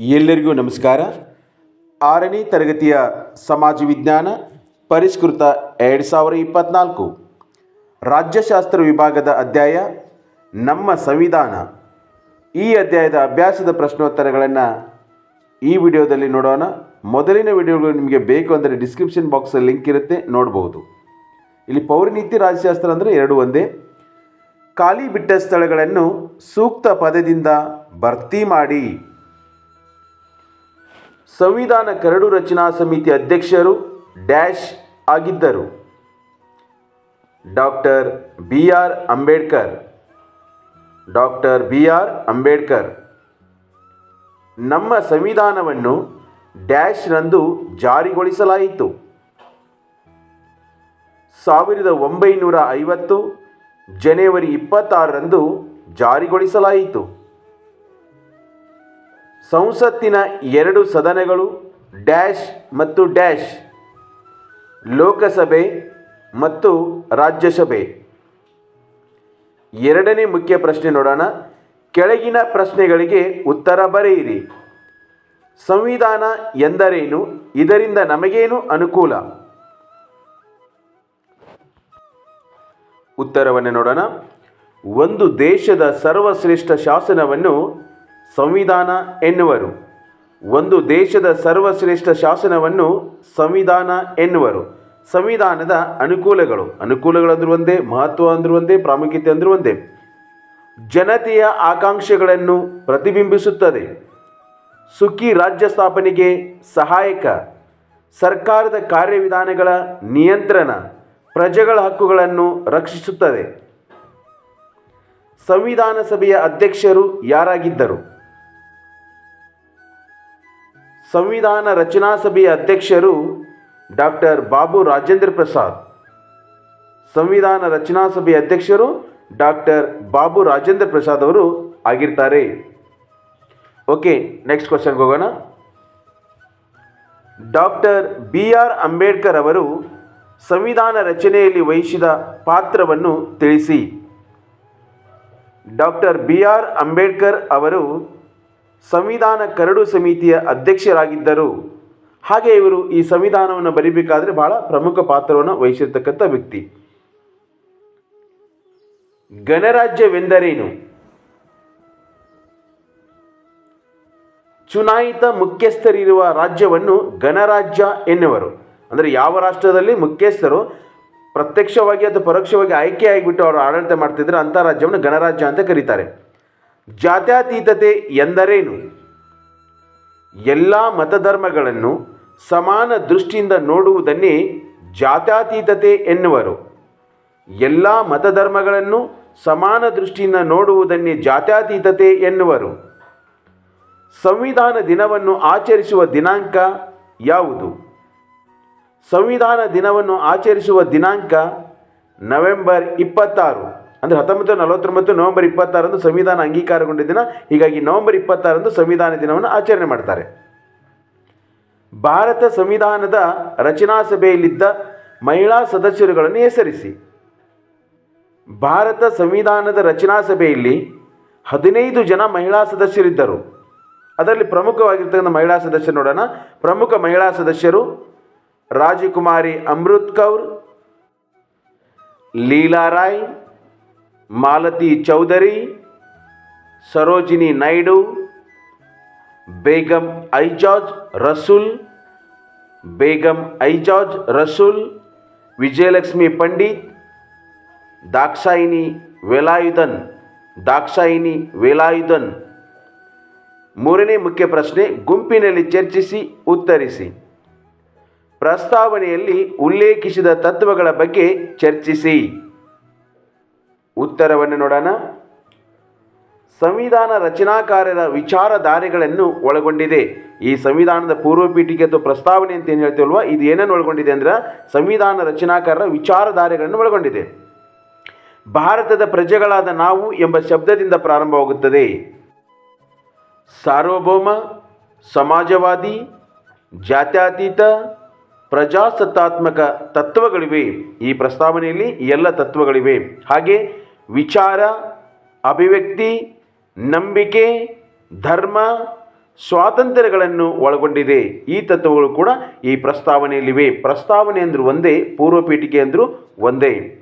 ಎಲ್ಲರಿಗೂ ನಮಸ್ಕಾರ. ಆರನೇ ತರಗತಿಯ ಸಮಾಜ ವಿಜ್ಞಾನ ಪರಿಷ್ಕೃತ ಎರಡು ಸಾವಿರ ಇಪ್ಪತ್ತ್ನಾಲ್ಕು ರಾಜ್ಯಶಾಸ್ತ್ರ ವಿಭಾಗದ ಅಧ್ಯಾಯ ನಮ್ಮ ಸಂವಿಧಾನ. ಈ ಅಧ್ಯಾಯದ ಅಭ್ಯಾಸದ ಪ್ರಶ್ನೋತ್ತರಗಳನ್ನು ಈ ವಿಡಿಯೋದಲ್ಲಿ ನೋಡೋಣ. ಮೊದಲಿನ ವಿಡಿಯೋಗಳು ನಿಮಗೆ ಬೇಕು ಅಂದರೆ ಡಿಸ್ಕ್ರಿಪ್ಷನ್ ಬಾಕ್ಸಲ್ಲಿ ಲಿಂಕ್ ಇರುತ್ತೆ, ನೋಡ್ಬೋದು. ಇಲ್ಲಿ ಪೌರನೀತಿ ರಾಜ್ಯಶಾಸ್ತ್ರ ಅಂದರೆ ಎರಡು ಒಂದೇ. ಖಾಲಿ ಬಿಟ್ಟ ಸ್ಥಳಗಳನ್ನು ಸೂಕ್ತ ಪದದಿಂದ ಭರ್ತಿ ಮಾಡಿ. ಸಂವಿಧಾನ ಕರಡು ರಚನಾ ಸಮಿತಿ ಅಧ್ಯಕ್ಷರು ಡ್ಯಾಶ್ ಆಗಿದ್ದರು. Doctor B R Ambedkar. Doctor B R Ambedkar. ನಮ್ಮ ಸಂವಿಧಾನವನ್ನು ಡ್ಯಾಶ್ರಂದು ಜಾರಿಗೊಳಿಸಲಾಯಿತು. ಸಾವಿರದ ಒಂಬೈನೂರ ಐವತ್ತು ಜನವರಿ ಇಪ್ಪತ್ತಾರರಂದು ಜಾರಿಗೊಳಿಸಲಾಯಿತು. ಸಂಸತ್ತಿನ ಎರಡು ಸದನಗಳು ಡ್ಯಾಶ್ ಮತ್ತು ಡ್ಯಾಶ್, ಲೋಕಸಭೆ ಮತ್ತು ರಾಜ್ಯಸಭೆ. ಎರಡನೇ ಮುಖ್ಯ ಪ್ರಶ್ನೆ ನೋಡೋಣ. ಕೆಳಗಿನ ಪ್ರಶ್ನೆಗಳಿಗೆ ಉತ್ತರ ಬರೆಯಿರಿ. ಸಂವಿಧಾನ ಎಂದರೇನು? ಇದರಿಂದ ನಮಗೇನು ಅನುಕೂಲ? ಉತ್ತರವನ್ನು ನೋಡೋಣ. ಒಂದು ದೇಶದ ಸರ್ವಶ್ರೇಷ್ಠ ಶಾಸನವನ್ನು ಸಂವಿಧಾನ ಎನ್ನುವರು. ಒಂದು ದೇಶದ ಸರ್ವಶ್ರೇಷ್ಠ ಶಾಸನವನ್ನು ಸಂವಿಧಾನ ಎನ್ನುವರು. ಸಂವಿಧಾನದ ಅನುಕೂಲಗಳು. ಅನುಕೂಲಗಳಂದ್ರೂ ಒಂದೇ ಮಹತ್ವ ಅಂದ್ರೂ ಒಂದೇ ಪ್ರಾಮುಖ್ಯತೆ ಅಂದ್ರೂ ಒಂದೇ ಜನತೆಯ ಆಕಾಂಕ್ಷೆಗಳನ್ನು ಪ್ರತಿಬಿಂಬಿಸುತ್ತದೆ. ಸುಖಿ ರಾಜ್ಯ ಸ್ಥಾಪನೆಗೆ ಸಹಾಯಕ. ಸರ್ಕಾರದ ಕಾರ್ಯವಿಧಾನಗಳ ನಿಯಂತ್ರಣ. ಪ್ರಜೆಗಳ ಹಕ್ಕುಗಳನ್ನು ರಕ್ಷಿಸುತ್ತದೆ. ಸಂವಿಧಾನ ಸಭೆಯ ಅಧ್ಯಕ್ಷರು ಯಾರಾಗಿದ್ದರು? ಸಂವಿಧಾನ ರಚನಾ ಸಭೆಯ ಅಧ್ಯಕ್ಷರು ಡಾಕ್ಟರ್ ಬಾಬು ರಾಜೇಂದ್ರ ಪ್ರಸಾದ್. ಸಂವಿಧಾನ ರಚನಾ ಸಭೆಯ ಅಧ್ಯಕ್ಷರು ಡಾಕ್ಟರ್ ಬಾಬು ರಾಜೇಂದ್ರ ಪ್ರಸಾದ್ ಅವರು ಆಗಿರ್ತಾರೆ. ಓಕೆ ನೆಕ್ಸ್ಟ್ ಕ್ವಶನ್ಗೆ ಹೋಗೋಣ. ಡಾಕ್ಟರ್ ಬಿ ಆರ್ ಅಂಬೇಡ್ಕರ್ ಅವರು ಸಂವಿಧಾನ ರಚನೆಯಲ್ಲಿ ವಹಿಸಿದ ಪಾತ್ರವನ್ನು ತಿಳಿಸಿ. ಡಾಕ್ಟರ್ ಬಿ ಆರ್ ಅಂಬೇಡ್ಕರ್ ಅವರು ಸಂವಿಧಾನ ಕರಡು ಸಮಿತಿಯ ಅಧ್ಯಕ್ಷರಾಗಿದ್ದರು. ಹಾಗೆ ಇವರು ಈ ಸಂವಿಧಾನವನ್ನು ಬರೀಬೇಕಾದ್ರೆ ಬಹಳ ಪ್ರಮುಖ ಪಾತ್ರವನ್ನು ವಹಿಸಿರ್ತಕ್ಕಂಥ ವ್ಯಕ್ತಿ. ಗಣರಾಜ್ಯವೆಂದರೇನು? ಚುನಾಯಿತ ಮುಖ್ಯಸ್ಥರಿರುವ ರಾಜ್ಯವನ್ನು ಗಣರಾಜ್ಯ ಎನ್ನುವರು. ಅಂದರೆ ಯಾವ ರಾಷ್ಟ್ರದಲ್ಲಿ ಮುಖ್ಯಸ್ಥರು ಪ್ರತ್ಯಕ್ಷವಾಗಿ ಅಥವಾ ಪರೋಕ್ಷವಾಗಿ ಆಯ್ಕೆಯಾಗಿಬಿಟ್ಟು ಅವರು ಆಡಳಿತ ಮಾಡ್ತಿದ್ರೆ ಅಂಥ ರಾಜ್ಯವನ್ನು ಗಣರಾಜ್ಯ ಅಂತ ಕರೀತಾರೆ. ಜಾತ್ಯತೀತತೆ ಎಂದರೇನು? ಎಲ್ಲ ಮತಧರ್ಮಗಳನ್ನು ಸಮಾನ ದೃಷ್ಟಿಯಿಂದ ನೋಡುವುದನ್ನೇ ಜಾತ್ಯತೀತತೆ ಎನ್ನುವರು. ಎಲ್ಲ ಮತಧರ್ಮಗಳನ್ನು ಸಮಾನ ದೃಷ್ಟಿಯಿಂದ ನೋಡುವುದನ್ನೇ ಜಾತ್ಯತೀತತೆ ಎನ್ನುವರು. ಸಂವಿಧಾನ ದಿನವನ್ನು ಆಚರಿಸುವ ದಿನಾಂಕ ಯಾವುದು? ಸಂವಿಧಾನ ದಿನವನ್ನು ಆಚರಿಸುವ ದಿನಾಂಕ ನವೆಂಬರ್ ಇಪ್ಪತ್ತಾರು. ಅಂದರೆ ಹತ್ತೊಂಬತ್ತು, ನಲವತ್ತೊಂಬತ್ತು, ನವೆಂಬರ್ ಇಪ್ಪತ್ತಾರಂದು ಸಂವಿಧಾನ ಅಂಗೀಕಾರಗೊಂಡ ದಿನ ಹೀಗಾಗಿ ನವೆಂಬರ್ ಇಪ್ಪತ್ತಾರಂದು ಸಂವಿಧಾನ ದಿನವನ್ನು ಆಚರಣೆ ಮಾಡ್ತಾರೆ. ಭಾರತ ಸಂವಿಧಾನದ ರಚನಾ ಸಭೆಯಲ್ಲಿದ್ದ ಮಹಿಳಾ ಸದಸ್ಯರುಗಳನ್ನು ಹೆಸರಿಸಿ. ಭಾರತ ಸಂವಿಧಾನದ ರಚನಾ ಸಭೆಯಲ್ಲಿ ಹದಿನೈದು ಜನ ಮಹಿಳಾ ಸದಸ್ಯರಿದ್ದರು. ಅದರಲ್ಲಿ ಪ್ರಮುಖವಾಗಿರ್ತಕ್ಕಂಥ ಮಹಿಳಾ ಸದಸ್ಯರು ನೋಡೋಣ. ಪ್ರಮುಖ ಮಹಿಳಾ ಸದಸ್ಯರು ರಾಜಕುಮಾರಿ ಅಮೃತ್ ಕೌರ್, ಲೀಲಾ ರಾಯ್ ಮಾಲತಿ ಚೌಧರಿ, ಸರೋಜಿನಿ ನಾಯ್ಡು, ಬೇಗಂ ಐಜಾಜ್ ರಸೂಲ್, ಬೇಗಂ ಐಜಾಜ್ ರಸೂಲ್, ವಿಜಯಲಕ್ಷ್ಮಿ ಪಂಡಿತ್ ದಾಕ್ಷಾಯಿನಿ ವೇಲಾಯುಧನ್ ದಾಕ್ಷಾಯಿನಿ ವೇಲಾಯುಧನ್. ಮೂರನೇ ಮುಖ್ಯ ಪ್ರಶ್ನೆ ಗುಂಪಿನಲ್ಲಿ ಚರ್ಚಿಸಿ ಉತ್ತರಿಸಿ. ಪ್ರಸ್ತಾವನೆಯಲ್ಲಿ ಉಲ್ಲೇಖಿಸಿದ ತತ್ವಗಳ ಬಗ್ಗೆ ಚರ್ಚಿಸಿ. ಉತ್ತರವನ್ನು ನೋಡೋಣ. ಸಂವಿಧಾನ ರಚನಾಕಾರರ ವಿಚಾರಧಾರೆಗಳನ್ನು ಒಳಗೊಂಡಿದೆ. ಈ ಸಂವಿಧಾನದ ಪೂರ್ವ ಪೀಠಿಕೆ ಅಥವಾ ಪ್ರಸ್ತಾವನೆ ಅಂತ ಏನು ಹೇಳ್ತೀವಲ್ವ? ಇದು ಏನನ್ನು ಒಳಗೊಂಡಿದೆ ಅಂದ್ರೆ ಸಂವಿಧಾನ ರಚನಾಕಾರರ ವಿಚಾರಧಾರೆಗಳನ್ನು ಒಳಗೊಂಡಿದೆ. ಭಾರತದ ಪ್ರಜೆಗಳಾದ ನಾವು ಎಂಬ ಶಬ್ದದಿಂದ ಪ್ರಾರಂಭವಾಗುತ್ತದೆ. ಸಾರ್ವಭೌಮ, ಸಮಾಜವಾದಿ, ಜಾತ್ಯತೀತ, ಪ್ರಜಾಸತ್ತಾತ್ಮಕ ತತ್ವಗಳಿವೆ. ಈ ಪ್ರಸ್ತಾವನೆಯಲ್ಲಿ ಎಲ್ಲ ತತ್ವಗಳಿವೆ. ಹಾಗೆ ವಿಚಾರ, ಅಭಿವ್ಯಕ್ತಿ, ನಂಬಿಕೆ, ಧರ್ಮ, ಸ್ವಾತಂತ್ರ್ಯಗಳನ್ನು ಒಳಗೊಂಡಿದೆ. ಈ ತತ್ವಗಳು ಕೂಡ ಈ ಪ್ರಸ್ತಾವನೆಯಲ್ಲಿವೆ. ಪ್ರಸ್ತಾವನೆ ಅಂದರೂ ಒಂದೇ, ಪೂರ್ವಪೀಠಿಕೆ ಅಂದರೂ ಒಂದೇ.